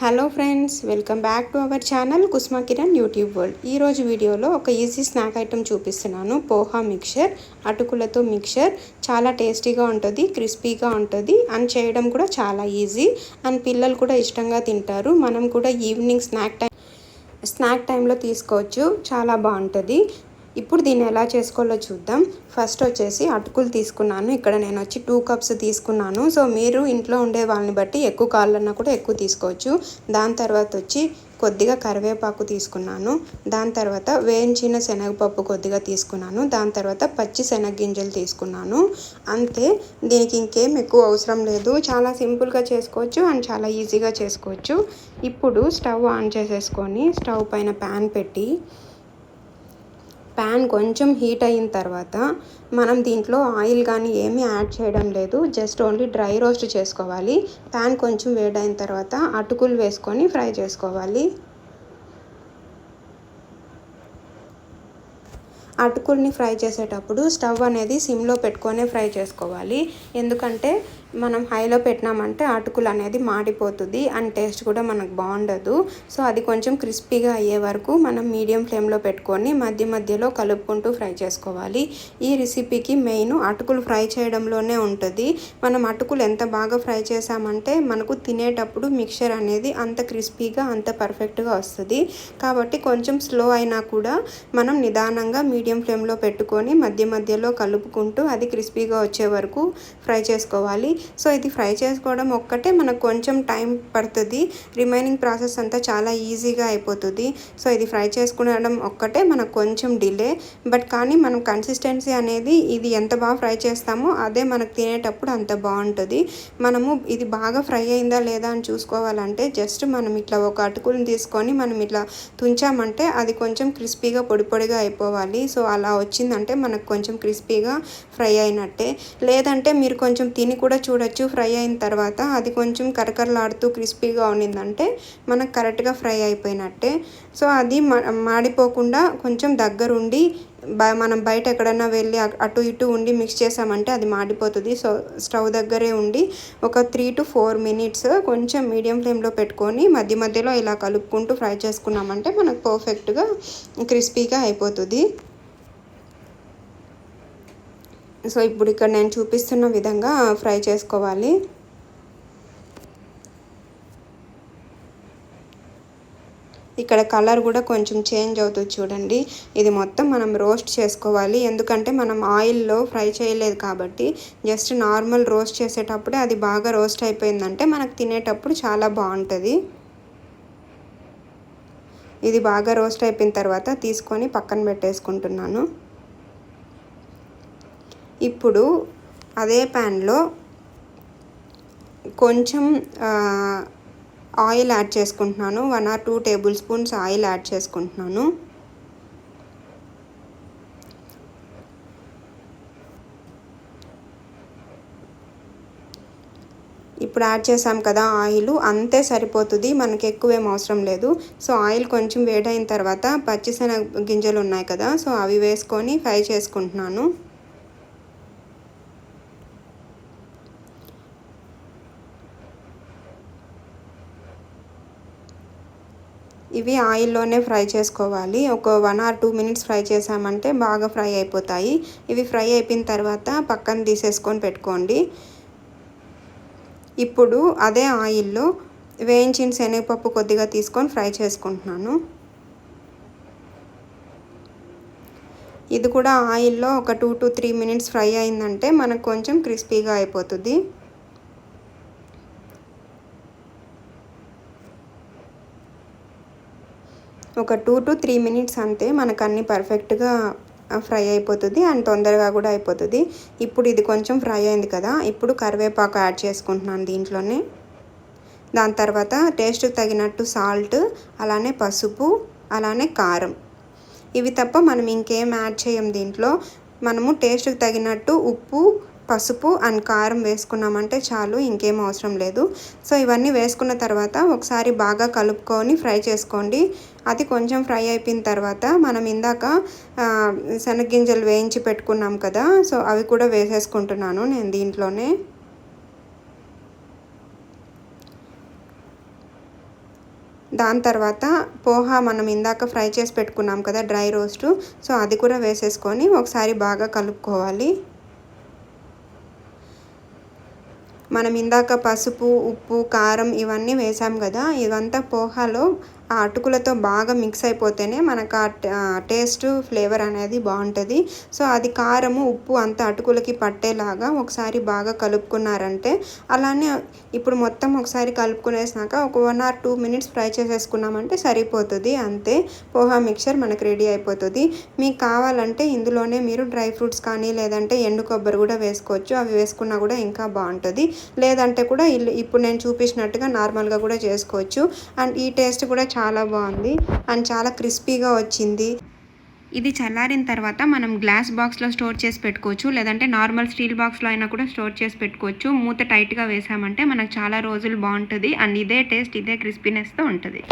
Hello friends welcome back to our channel Kusma Kiran YouTube world. ఈరోజు వీడియోలో ఒక easy snack item చూపిస్తున్నాను. Poha mixture అటుకులతో మిక్చర్ చాలా టేస్టీగా ఉంటుంది క్రిస్పీగా ఉంటుంది అండ్ చేయడం కూడా చాలా ఈజీ. అండ్ పిల్లలు కూడా ఇష్టంగా తింటారు. మనం కూడా ఈవినింగ్ స్నాక్ టైం స్నాక్ టైంలో తీసుకోవచ్చు. చాలా బాగుంటుంది. ఇప్పుడు దీన్ని ఎలా చేసుకోవాలో చూద్దాం. ఫస్ట్ వచ్చేసి అటుకులు తీసుకున్నాను. ఇక్కడ నేను వచ్చి టూ కప్స్ తీసుకున్నాను. సో మీరు ఇంట్లో ఉండే వాళ్ళని బట్టి ఎక్కువ కావాలన్నా కూడా ఎక్కువ తీసుకోవచ్చు. దాని తర్వాత వచ్చి కొద్దిగా కరివేపాకు తీసుకున్నాను. దాని తర్వాత వేయించిన శనగపప్పు కొద్దిగా తీసుకున్నాను. దాని తర్వాత పచ్చి శనగగింజలు తీసుకున్నాను. అంతే. దీనికి ఇంకేం ఎక్కువ అవసరం లేదు. చాలా సింపుల్గా చేసుకోవచ్చు అండ్ చాలా ఈజీగా చేసుకోవచ్చు. ఇప్పుడు స్టవ్ ఆన్ చేసేసుకొని స్టవ్ పైన ప్యాన్ పెట్టి ప్యాన్ కొంచెం హీట్ అయిన తర్వాత మనం దీంట్లో ఆయిల్ కానీ ఏమీ యాడ్ చేయడం లేదు. జస్ట్ ఓన్లీ డ్రై రోస్ట్ చేసుకోవాలి. ప్యాన్ కొంచెం వేడైన తర్వాత అటుకులు వేసుకొని ఫ్రై చేసుకోవాలి. అటుకుల్ని ఫ్రై చేసేటప్పుడు స్టవ్ అనేది సిమ్లో పెట్టుకొనే ఫ్రై చేసుకోవాలి. ఎందుకంటే మనం హైలో పెట్టినామంటే అటుకులు అనేది మాడిపోతుంది అండ్ టేస్ట్ కూడా మనకు బాగుండదు. సో అది కొంచెం క్రిస్పీగా అయ్యే వరకు మనం మీడియం ఫ్లేమ్లో పెట్టుకొని మధ్య మధ్యలో కలుపుకుంటూ ఫ్రై చేసుకోవాలి. ఈ రెసిపీకి మెయిన్ అటుకులు ఫ్రై చేయడంలోనే ఉంటుంది. మనం అటుకులు ఎంత బాగా ఫ్రై చేసామంటే మనకు తినేటప్పుడు మిక్చర్ అనేది అంత క్రిస్పీగా అంత పర్ఫెక్ట్గా వస్తుంది. కాబట్టి కొంచెం స్లో అయినా కూడా మనం నిదానంగా మీడియం ఫ్లేమ్లో పెట్టుకొని మధ్య మధ్యలో కలుపుకుంటూ అది క్రిస్పీగా వచ్చే వరకు ఫ్రై చేసుకోవాలి. సో ఇది ఫ్రై చేసుకోవడం ఒక్కటే మనకు కొంచెం టైం పడుతుంది. రిమైనింగ్ ప్రాసెస్ అంతా చాలా ఈజీగా అయిపోతుంది. సో ఇది ఫ్రై చేసుకోవడం ఒక్కటే మనకు కొంచెం డిలే. బట్ కానీ మనం కన్సిస్టెన్సీ అనేది ఇది ఎంత బాగా ఫ్రై చేస్తామో అదే మనకు తినేటప్పుడు అంత బాగుంటుంది. మనము ఇది బాగా ఫ్రై అయిందా లేదా అని చూసుకోవాలంటే జస్ట్ మనం ఇట్లా ఒక అటుకుని తీసుకొని మనం ఇట్లా తుంచామంటే అది కొంచెం క్రిస్పీగా పొడి పొడిగా అయిపోవాలి. సో అలా వచ్చిందంటే మనకు కొంచెం క్రిస్పీగా ఫ్రై అయినట్టే. లేదంటే మీరు కొంచెం తిని కూడా చూడొచ్చు ఫ్రై అయిన తర్వాత అది కొంచెం కరకరలాడుతూ క్రిస్పీగా ఉన్నిందంటే మనకు కరెక్ట్గా ఫ్రై అయిపోయినట్టే. సో అది మాడిపోకుండా కొంచెం దగ్గరుండి మనం బయట ఎక్కడన్నా వెళ్ళి అటు ఇటు ఉండి మిక్స్ చేసామంటే అది మాడిపోతుంది. సో స్టవ్ దగ్గరే ఉండి ఒక త్రీ టు ఫోర్ మినిట్స్ కొంచెం మీడియం ఫ్లేమ్లో పెట్టుకొని మధ్య మధ్యలో ఇలా కలుపుకుంటూ ఫ్రై చేసుకున్నామంటే మనకు పర్ఫెక్ట్గా క్రిస్పీగా అయిపోతుంది. సో ఇప్పుడు ఇక్కడ నేను చూపిస్తున్న విధంగా ఫ్రై చేసుకోవాలి. ఇక్కడ కలర్ కూడా కొంచెం చేంజ్ అవుతుంది చూడండి. ఇది మొత్తం మనం రోస్ట్ చేసుకోవాలి. ఎందుకంటే మనం ఆయిల్లో ఫ్రై చేయలేదు కాబట్టి జస్ట్ నార్మల్ రోస్ట్ చేసేటప్పుడే అది బాగా రోస్ట్ అయిపోయిందంటే మనకు తినేటప్పుడు చాలా బాగుంటుంది. ఇది బాగా రోస్ట్ అయిపోయిన తర్వాత తీసుకొని పక్కన పెట్టేసుకుంటున్నాను. ఇప్పుడు అదే ప్యాన్లో కొంచెం ఆయిల్ యాడ్ చేసుకుంటున్నాను. One or two tablespoons oil add చేసుకుంటున్నాను. ఇప్పుడు యాడ్ చేసాం కదా ఆయిల్. అంతే సరిపోతుంది. మనకి ఎక్కువేం అవసరం లేదు. సో ఆయిల్ కొంచెం వేడైన తర్వాత పచ్చిశనగ గింజలు ఉన్నాయి కదా సో అవి వేసుకొని ఫ్రై చేసుకుంటున్నాను. ఇవి ఆయిల్లోనే ఫ్రై చేసుకోవాలి. ఒక one or two minutes fry చేసామంటే బాగా ఫ్రై అయిపోతాయి. ఇవి ఫ్రై అయిపోయిన తర్వాత పక్కన తీసేసుకొని పెట్టుకోండి. ఇప్పుడు అదే ఆయిల్లో వేయించిన శనగపప్పు కొద్దిగా తీసుకొని ఫ్రై చేసుకుంటున్నాను. ఇది కూడా ఆయిల్లో ఒక two to three minutes fry అయిందంటే మనకు కొంచెం క్రిస్పీగా అయిపోతుంది. ఒక టూ టు త్రీ మినిట్స్ అంతే మనకు అన్ని పర్ఫెక్ట్గా ఫ్రై అయిపోతుంది అండ్ తొందరగా కూడా అయిపోతుంది. ఇప్పుడు ఇది కొంచెం ఫ్రై అయింది కదా ఇప్పుడు కరివేపాకు యాడ్ చేసుకుంటున్నాను దీంట్లోనే. దాని తర్వాత టేస్ట్కి తగినట్టు సాల్ట్ అలానే పసుపు అలానే కారం. ఇవి తప్ప మనం ఇంకేం యాడ్ చేయం దీంట్లో. మనము టేస్ట్కి తగినట్టు ఉప్పు పసుపు అండ్ కారం వేసుకున్నామంటే చాలు ఇంకేం అవసరం లేదు. సో ఇవన్నీ వేసుకున్న తర్వాత ఒకసారి బాగా కలుపుకొని ఫ్రై చేసుకోండి. అది కొంచెం ఫ్రై అయిపోయిన తర్వాత మనం ఇందాక శనగ్గింజలు వేయించి పెట్టుకున్నాం కదా సో అవి కూడా వేసేసుకుంటున్నాను నేను దీంట్లోనే. దాని తర్వాత పోహా మనం ఇందాక ఫ్రై చేసి పెట్టుకున్నాం కదా డ్రై రోస్టు సో అది కూడా వేసేసుకొని ఒకసారి బాగా కలుపుకోవాలి. మనం ఇందాక పసుపు ఉప్పు కారం ఇవన్నీ వేసాం కదా ఇదంతా పోహాలో ఆ అటుకులతో బాగా మిక్స్ అయిపోతేనే మనకు ఆ టేస్ట్ ఫ్లేవర్ అనేది బాగుంటుంది. సో అది కారము ఉప్పు అంత అటుకులకి పట్టేలాగా ఒకసారి బాగా కలుపుకున్నారంటే అలానే ఇప్పుడు మొత్తం ఒకసారి కలుపుకునేసినాక ఒక one or two minutes fry చేసేసుకున్నామంటే సరిపోతుంది అంతే. పోహా మిక్చర్ మనకు రెడీ అయిపోతుంది. మీకు కావాలంటే ఇందులోనే మీరు డ్రై ఫ్రూట్స్ కానీ లేదంటే ఎండు కొబ్బరి కూడా వేసుకోవచ్చు. అవి వేసుకున్నా కూడా ఇంకా బాగుంటుంది. లేదంటే కూడా ఇప్పుడు నేను చూపించినట్టుగా నార్మల్గా కూడా చేసుకోవచ్చు. అండ్ ఈ టేస్ట్ కూడా చాలా బాగుంది. అండ్ చాలా క్రిస్పీగా వచ్చింది. ఇది చల్లారిన తర్వాత మనం గ్లాస్ బాక్స్లో స్టోర్ చేసి పెట్టుకోవచ్చు. లేదంటే నార్మల్ స్టీల్ బాక్స్లో అయినా కూడా స్టోర్ చేసి పెట్టుకోవచ్చు. మూత టైట్గా వేసామంటే మనకు చాలా రోజులు బాగుంటుంది. అండ్ ఇదే టేస్ట్ ఇదే క్రిస్పీనెస్తో ఉంటుంది.